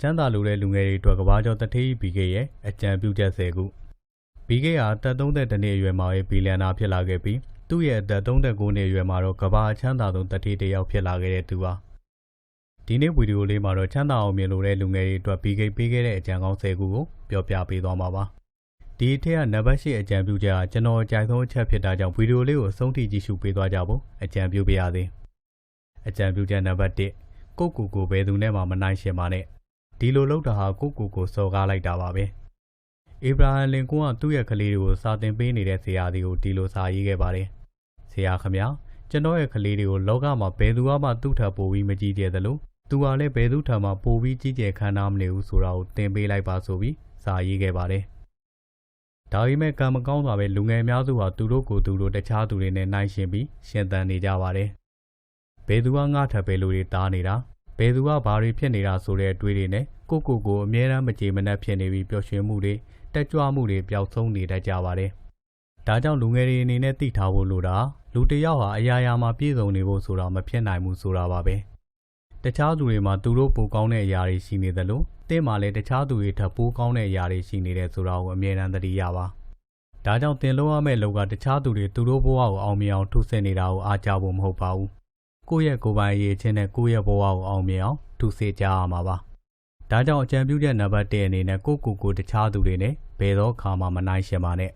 ချမ်းသာလူတဲ့လူငယ်တွေအတွက်ကဘာကျော်တထေးဘီကေရဲ့အကြံပြုချက်၁၀ခုဘီကေဟာတက်32နှစ်အရွယ်မှာပဲဘီလီယံနာဖြစ်လာခဲ့ပြီးသူ့ရဲ့အသက်39နှစ်အရွယ်မှာတော့ကဘာချမ်းသာဆုံးတထေးတစ်ယောက်ဖြစ်လာခဲ့တဲ့သူပါဒီနေ့ဗီဒီယိုလေးမှာတော့ချမ်းသာအောင်မြင်လို့တဲ့လူငယ်တွေအတွက်ဘီကေပေးခဲ့တဲ့အကြံကောင်း၁၀ခုကိုပြောပြပေးသွားမှာပါဒီအထက်ကနံပါတ်၈အကြံပြုချက်ကကျွန်တော်အကြိုက်ဆုံးအချက်ဖြစ်တာကြောင့်ဗီဒီယိုလေးကိုအဆုံးထိကြည့်ရှုပေးသွားကြဖို့အကြံပြုပါရစေအကြံပြုချက်နံပါတ်၁ကိုကိုကိုဘယ်သူနဲ့မှမနိုင်ရှင်ပါနဲ့ ဒီလိုလုပ်တာဟာကိုကိုကိုစော်ကားလိုက်တာပါပဲအေဗရာဟမ်လင်ကွန်းကသူ့ရဲ့ကလေးတွေကိုစာသင်ပေးနေတဲ့ဆရာဒီကိုဒီလိုစာရေးခဲ့ပါတယ်ဆရာခမညာကျွန်တော်ရဲ့ကလေးတွေကိုလောကမှာဘယ်သူမှသူ့ထပ်ပိုပြီးမကြည့်ကြသလိုသူကလည်းဘယ်သူထပ်မှပိုပြီးကြည့်ကြခံနာမနေဘူးဆိုတာကိုသင်ပေးလိုက်ပါဆိုပြီးစာရေးခဲ့ပါတယ်ဒါပေမဲ့ကံမကောင်းစွာပဲလူငယ်အများစုဟာသူတို့ကိုယ်သူတို့တခြားသူတွေနဲ့နှိုင်းယှဉ်ပြီးရှင်သန်နေကြပါတယ်ဘယ်သူကငါထပ်ပဲလူတွေတားနေတာ ဘယ်သူကဘာတွေဖြစ်နေတာဆိုတဲ့အတွေးတွေနဲ့ကိုကိုကိုအမြဲတမ်းမကြေမနက်ဖြစ်နေပြီးပျော်ရွှင်မှုတွေတက်ကြွမှုတွေပျောက်ဆုံးနေတတ်ကြပါတယ်။ဒါကြောင့်လူငယ်တွေအနေနဲ့သိထားဖို့လိုတာလူတစ်ယောက်ဟာအရာရာမှာပြည့်စုံနေဖို့ဆိုတာမဖြစ်နိုင်ဘူးဆိုတာပါပဲ။တခြားသူတွေမှာသူတို့ပိုကောင်းတဲ့အရာတွေရှိနေသလိုတင့်မှာလည်းတခြားသူတွေထပ်ပိုကောင်းတဲ့အရာတွေရှိနေတယ်ဆိုတာကိုအမြဲတမ်းသတိရပါ။ဒါကြောင့်တင်လို့ရမယ့်လောကတခြားသူတွေသူတို့ဘဝကိုအောင်မြင်အောင်ထုဆစ်နေတာကိုအားကြဖို့မဟုတ်ပါဘူး။ ကိုယ့်ရဲ့ကိုယ်ပိုင်အရေးချင်းနဲ့ကိုယ့်ရဲ့ဘဝကိုအောင်မြင်အောင်ထူစေကြရမှာပါ။ဒါကြောင့်အကြံပြုချက်နံပါတ်1အနေနဲ့ကိုယ့်ကိုယ်ကိုတခြားသူတွေနဲ့ဘယ်တော့ခါမှမနိုင်ရှင်ပါနဲ့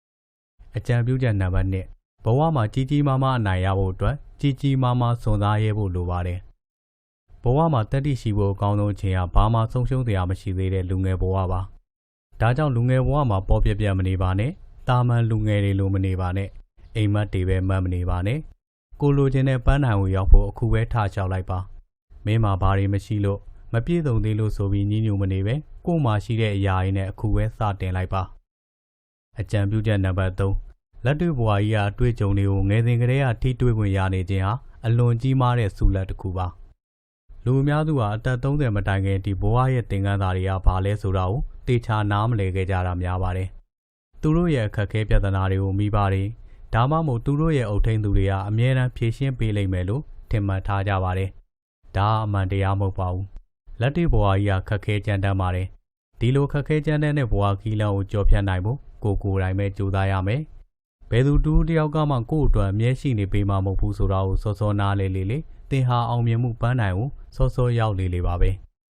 ။အကြံပြုချက်နံပါတ်2ဘဝမှာကြီးကြီးမားမားအနိုင်ရဖို့အတွက်ကြီးကြီးမားမားစွန့်စားရဲဖို့လိုပါတယ်။ဘဝမှာတတိရှိဖို့အကောင်းဆုံးအချိန်ဟာဘာမှဆုံးရှုံးစရာမရှိသေးတဲ့လူငယ်ဘဝပါ။ဒါကြောင့်လူငယ်ဘဝမှာပေါ်ပြပြမနေပါနဲ့။တာမန်လူငယ်တွေလိုမနေပါနဲ့။အိမ်မက်တွေပဲမှတ်မနေပါနဲ့။ ကိုလိုချင်တဲ့ပန်းနိုင်ကိုရောက်ဖို့အခုပဲထချောက်လိုက်ပါမင်းမှာဘာတွေမရှိလို့မပြည့်စုံသေးလို့ဆိုပြီးညှဉ်းညူမနေပဲကို့မှာရှိတဲ့အရာတွေနဲ့အခုပဲစတင်လိုက်ပါအကြံပြုချက်နံပါတ်3လက်တွေ့ဘဝကြီးကအတွေ့အကြုံတွေကိုငယ်စဉ်ကတည်းကထိတွေ့ခွင့်ရနေခြင်းဟာအလွန်ကြီးမားတဲ့ဆုလက်တစ်ခုပါလူအများစုဟာအသက်30မတိုင်ခင်ဒီဘဝရဲ့သင်ခန်းစာတွေကဘာလဲဆိုတာကိုတေချာနားမလည်ခဲ့ကြတာများပါတယ်သူတို့ရဲ့အခက်အခဲပြဿနာတွေကိုမိပါတယ် ဒါမှမဟုတ်သူတို့ရဲ့အုပ်ထိန်သူတွေကအမြဲတမ်းဖြေရှင်းပေးလိမ့်မယ်လို့ထင်မှတ်ထားကြပါတယ်။ဒါအမှန်တရားမဟုတ်ပါဘူး။လက်တွေ့ဘဝကြီးကခက်ခဲကြမ်းတမ်းပါတယ်။ဒီလိုခက်ခဲကြမ်းတမ်းတဲ့ဘဝခီးလမ်းကိုကြော်ဖြတ်နိုင်ဖို့ကိုကိုယ်တိုင်ပဲကြိုးစားရမယ်။ဘယ်သူတူတယောက်ကမှကိုယ့်အတွက်အမြဲရှိနေပေးမှာမဟုတ်ဘူးဆိုတာကိုစောစောနားလေလေလေသင်ဟာအောင်မြင်မှုပန်းနိုင်ကိုစောစောရောက်လေလေပါပဲ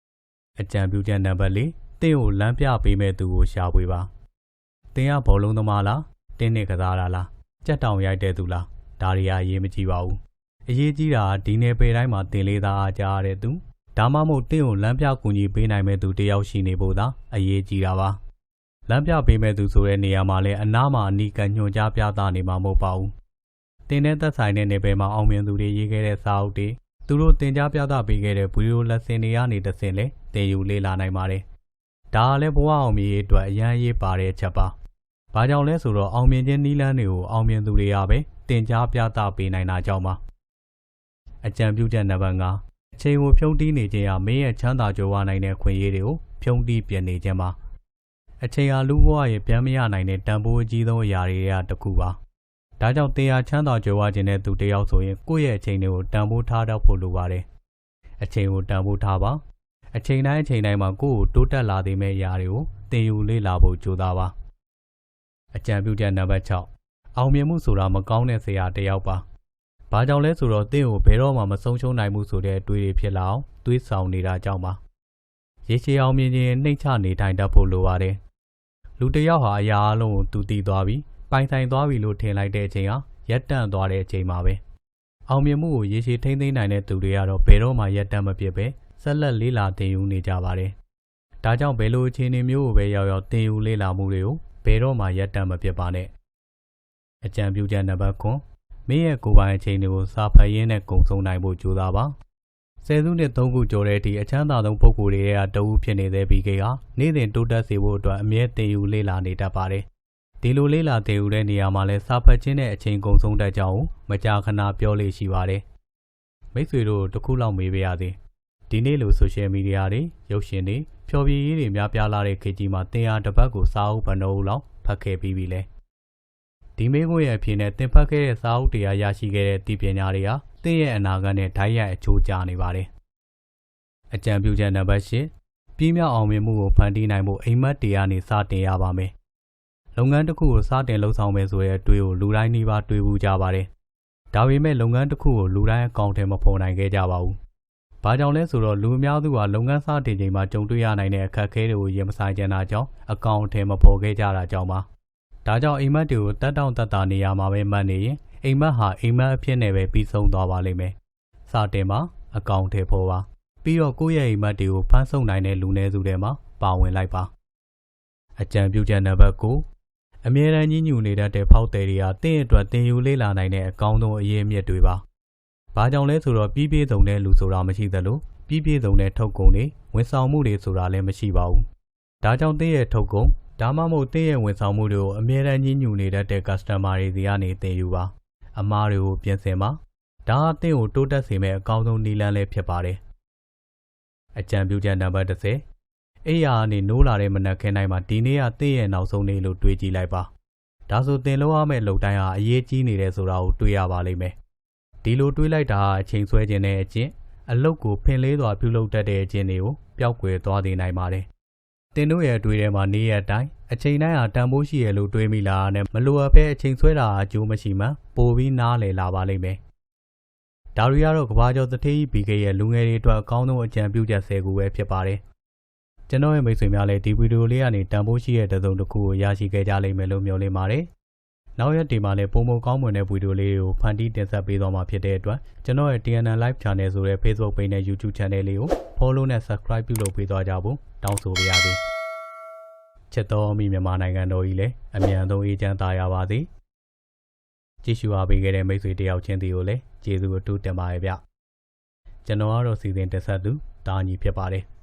။အကြံပြုချက်နံပါတ်၄သင်ကိုလမ်းပြပေးမဲ့သူကိုရှာဖွေပါ။သင်ကဘောလုံးသမားလား။တင်းနဲ့ကစားတာလား။ ကြက်တောင်ရိုက်တဲ့သူလားဒါတွေကအရေးမကြီးပါဘူးအရေးကြီးတာကဒီနယ်ပယ်တိုင်းမှာတင်လေးသားအားကြားရတဲ့သူဒါမှမဟုတ်တင့်ကိုလမ်းပြကူညီပေးနိုင်မဲ့သူတယောက်ရှိနေဖို့သာအရေးကြီးတာပါလမ်းပြပေးမဲ့သူဆိုတဲ့နေရာမှာလည်းအနားမှာအနီးကညွှန်ကြားပြသနေမှာမဟုတ်ပါဘူးတင်တဲ့သက်ဆိုင်တဲ့နယ်ပယ်မှာအောင်မြင်သူတွေရေးခဲ့တဲ့စာအုပ်တွေသူတို့တင် जा ပြသပေးခဲ့တဲ့ဗီဒီယိုလက်စင်တွေကနေတစ်ဆင့်လဲတင်ယူလေ့လာနိုင်ပါတယ်ဒါကလည်းဘဝအောင်မြင်ရေးအတွက်အရန်ရေးပါတဲ့အချက်ပါ။ ဘာကြောင့်လဲဆိုတော့အောင်မြင်ခြင်းနီးလန်းတွေကိုအောင်မြင်သူတွေကပဲတင် जा ပြသပေးနိုင်တာကြောင့်ပါ။အကြံပြုချက်နံပါတ်5အချိန်ကိုဖြုံးတီးနေခြင်းဟာမင်းရဲ့ချမ်းသာကြွယ်ဝနိုင်တဲ့ခွင့်ရည်တွေကိုဖြုံးတီးပြင်နေခြင်းပါ။အချိန်ဟာလူဘဝရဲ့ပြန်မရနိုင်တဲ့တန်ဖိုးအကြီးဆုံးအရာတွေကတစ်ခုပါ။ဒါကြောင့်တရားချမ်းသာကြွယ်ဝခြင်းတဲ့သူတယောက်ဆိုရင်ကိုယ့်ရဲ့အချိန်တွေကိုတန်ဖိုးထားတတ်ဖို့လိုပါတယ်။အချိန်ကိုတန်ဖိုးထားပါ။အချိန်တိုင်းအချိန်တိုင်းမှာကိုယ့်ကိုတိုးတက်လာသေးမဲ့အရာတွေကိုသင်ယူလေ့လာဖို့ကြိုးစားပါ။ အကြံပြုချက်နံပါတ်6အောင်မြင်မှုဆိုတာမကောင်းတဲ့ဆရာတစ်ယောက်ပါ။ဘာကြောင့်လဲဆိုတော့တင့်ကိုဘယ်တော့မှမဆုံးရှုံးနိုင်ဘူးဆိုတဲ့အတွေးတွေဖြစ်လာအောင်တွေးဆောင်နေတာကြောင့်ပါ။ရေရှည်အောင်မြင်ခြင်းနှိမ့်ချနေထိုင်တတ်ဖို့လိုပါတယ်။လူတစ်ယောက်ဟာအရာအလုံးကိုသူတည်သွားပြီးပိုင်ဆိုင်သွားပြီလို့ထင်လိုက်တဲ့အချိန်ဟာရက်တန့်သွားတဲ့အချိန်ပါပဲ။အောင်မြင်မှုကိုရေရှည်ထိန်းသိမ်းနိုင်တဲ့သူတွေကတော့ဘယ်တော့မှရက်တန့်မပြစ်ပဲဆက်လက်လေးလာသင်ယူနေကြပါတယ်။ဒါကြောင့်ဘယ်လိုအခြေအနေမျိုးကိုပဲရောက်ရောက်သင်ယူလေးလာမှုတွေကို ဘယ်တော့မှရက်တန့်မပြစ်ပါနဲ့အကြံပြုချက်နံပါတ်9မင်းရဲ့ကိုယ်ပိုင်အချိန်တွေကိုစာဖတ်ရင်းနဲ့ကုံဆုံးနိုင်ဖို့ကြိုးစားပါဆယ်စုနှစ်သုံးခုကျော်တဲ့အထိအချမ်းသာဆုံးပုဂ္ဂိုလ်တွေကတအူးဖြစ်နေတဲ့ဘီကေဟာနေ့စဉ်တိုးတက်စေဖို့အတွက်အမြဲတည်ယူလေ့လာနေတတ်ပါတယ်ဒီလိုလေ့လာတည်ယူတဲ့နေရာမှာလဲစာဖတ်ခြင်းနဲ့အချိန်ကုံဆုံးတတ်ကြောင်းမကြာခဏပြောလို့ရှိပါတယ်မိတ်ဆွေတို့တစ်ခုလောက်မေးပါရစေဒီနေ့လိုဆိုရှယ်မီဒီယာတွေရုပ်ရှင်တွေ ဖျော်ဖြေရေးတွေများပြားလာတဲ့ခေတ်ကြီးမှာတင်ဟာတစ်ပတ်ကိုစာအုပ်ဘဏ္ဍဦးလောက်ဖတ်ခဲ့ပြီးပြီလဲဒီမေးခွန်းရဲ့အဖြေနဲ့တင်ဖတ်ခဲ့တဲ့စာအုပ်တရားရရှိခဲ့တဲ့တည်ပညာတွေဟာတင့်ရဲ့အနာဂတ်နဲ့ဓာတ်ရိုက်အချိုးကျနေပါတယ်အကြံပြုချက်နံပါတ်၈ပြင်းမြောက်အောင်မြင်မှုကိုဖန်တီးနိုင်ဖို့အိမ်မက်တွေကနေစတင်ရပါမယ်။လုပ်ငန်းတစ်ခုကိုစတင်လှုပ်ဆောင်မယ်ဆိုတဲ့အတွေ့ကိုလူတိုင်းနှိပါတွေ့ဘူးကြပါတယ်။ဒါပေမဲ့လုပ်ငန်းတစ်ခုကိုလူတိုင်းအကောင့်ထဲမဖော်နိုင်ခဲ့ကြပါဘူး။ ဘာကြောင့်လဲဆိုတော့လူအများစုကလုပ်ငန်းစတင်ချိန်မှာကြုံတွေ့ရနိုင်တဲ့အခက်အခဲတွေကိုရင်မဆိုင်ကြတာကြောင့်အကောင့်ထဲမဖော်ခဲ့ကြတာကြောင့်ပါ။ဒါကြောင့်အိမ်မက်တွေကိုတက်တောင့်တက်တာနေရာမှာပဲမှတ်နေရင်အိမ်မက်ဟာအိမ်မက်အဖြစ်နဲ့ပဲပြီးဆုံးသွားပါလိမ့်မယ်။စတင်မှာအကောင့်ထဲဖော်ပါ။ပြီးတော့ကိုယ့်ရဲ့အိမ်မက်တွေကိုဖမ်းဆုပ်နိုင်တဲ့လူနည်းစုထဲမှာပါဝင်လိုက်ပါအကြံပြုချက်နံပါတ်9အမြဲတမ်းကြီးညူနေတတ်တဲ့ဖောက်တယ်တွေဟာတင့်အတွက်တင်ယူလေးလာနိုင်တဲ့အကောင်းဆုံးအရေးအမြစ်တွေပါ ဘာကြောင့်လဲဆိုတော့ပြီးပြည့်စုံတဲ့လူဆိုတာမရှိသလိုပြီးပြည့်စုံတဲ့ထုတ်ကုန်တွေဝန်ဆောင်မှုတွေဆိုတာလည်းမရှိပါဘူးဒါကြောင့်တင့်ရဲ့ထုတ်ကုန်ဒါမှမဟုတ်တင့်ရဲ့ဝန်ဆောင်မှုတွေကိုအမြဲတမ်းကြီးညူနေတတ်တဲ့ customer တွေစီကနေတင်ယူပါအမားတွေကိုပြင်ဆင်ပါဒါဟာတင့်ကိုတိုးတက်စေမယ့်အကောင်းဆုံးနည်းလမ်းလေးဖြစ်ပါတယ်အကြံပြုချက်နံပါတ်10အိယာကနေနိုးလာတဲ့မနက်ခင်းတိုင်းမှာဒီနေ့ကတင့်ရဲ့နောက်ဆုံးနေ့လို့တွေးကြည့်လိုက်ပါဒါဆိုတင်လို့ရမယ့်လုံတိုင်းဟာအရေးကြီးနေတယ်ဆိုတာကိုတွေးရပါလိမ့်မယ် ဒီလိုတွေးလိုက်တာအချိန်ဆွဲခြင်းတဲ့အကျင့်အလုတ်ကိုဖင်လေးစွာပြုလုပ်တတ်တဲ့အကျင့်တွေကိုပျောက်ကွယ်သွားစေနိုင်ပါတယ်တင်တို့ရဲ့အတွေ့ထဲမှာနေ့ရက်တိုင်းအချိန်တိုင်းဟာတန်ဖိုးရှိရလို့တွေးမိလာတဲ့မလိုအပ်ဘဲအချိန်ဆွဲတာအကျိုးမရှိမှပိုပြီးနားလည်လာပါလိမ့်မယ်ဒါရီကတော့ကဘာကျော်သထေးကြီးဘီကေရဲ့လူငယ်တွေအတွက်အကောင်းဆုံးအကြံပြုချက်၁၀ခုပဲဖြစ်ပါတယ်။ကျွန်တော်ရဲ့မိတ်ဆွေများလည်းဒီဗီဒီယိုလေးကနေတန်ဖိုးရှိတဲ့တစုံတစ်ခုကိုရရှိခဲ့ကြလိမ့်မယ်လို့မျှော်လင့်ပါတယ်။ နောက်ရက်ဒီမှာလည်းပုံမကောင်းမွန်တဲ့ဗီဒီယိုလေးကိုဖန်တီးတင်ဆက်ပေးသွားမှာဖြစ်တဲ့အတွက်ကျွန်တော်ရဲ့ TNN Live Channel ဆိုတဲ့ Facebook Page နဲ့ YouTube Channel လေးကို Follow နဲ့ Subscribe ပြုလုပ်ပေးသွားကြဖို့တောင်းဆိုပါရစေ။ချက်တော်မိမြန်မာနိုင်ငံတော်ကြီးလည်းအမြန်ဆုံးအေးချမ်းသာရပါစေ။ကြည့်ရှုအားပေးခဲ့တဲ့မိတ်ဆွေတယောက်ချင်းစီကိုလည်းကျေးဇူးအထူးတင်ပါတယ်ဗျ။ကျွန်တော်ကတော့စီစဉ်တက်ဆက်သူတာညီဖြစ်ပါတယ်။